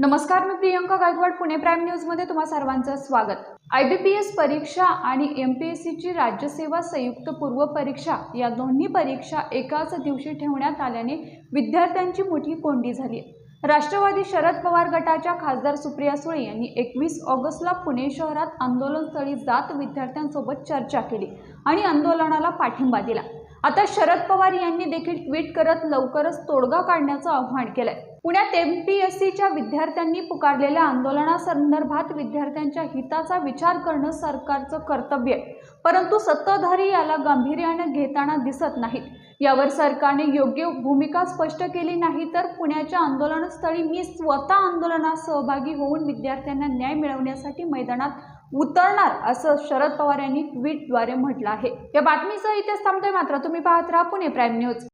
नमस्कार मी प्रियंका गायकवाड पुणे प्राईम न्यूजमध्ये तुम्हा सर्वांचं स्वागत. आय बी पी एस परीक्षा आणि एम पी एस सीची राज्यसेवा संयुक्त पूर्व परीक्षा या दोन्ही परीक्षा एकाच दिवशी ठेवण्यात आल्याने विद्यार्थ्यांची मोठी कोंडी झाली. राष्ट्रवादी शरद पवार गटाच्या खासदार सुप्रिया सुळे यांनी एकवीस ऑगस्टला पुणे शहरात आंदोलनस्थळी जात विद्यार्थ्यांसोबत चर्चा केली आणि आंदोलनाला पाठिंबा दिला. आता शरद पवार यांनी देखील ट्विट करत लवकरच तोडगा काढण्याचं आवाहन केलंय. पुण्यात एम पी एस सीच्या विद्यार्थ्यांनी पुकारलेल्या आंदोलनासंदर्भात विद्यार्थ्यांच्या हिताचा विचार करणं सरकारचं कर्तव्य आहे. परंतु सत्ताधारी याला गांभीर्याने घेताना दिसत नाहीत. यावर सरकारने योग्य भूमिका स्पष्ट केली नाही तर पुण्याच्या आंदोलनस्थळी मी स्वतः आंदोलनात सहभागी होऊन विद्यार्थ्यांना न्याय मिळवण्यासाठी मैदानात उतरणार असं शरद पवार यांनी ट्विटद्वारे म्हटलं आहे. या बातमीसह इथेच थांबतोय मात्र. तुम्ही पाहत राहा पुणे प्राईम न्यूज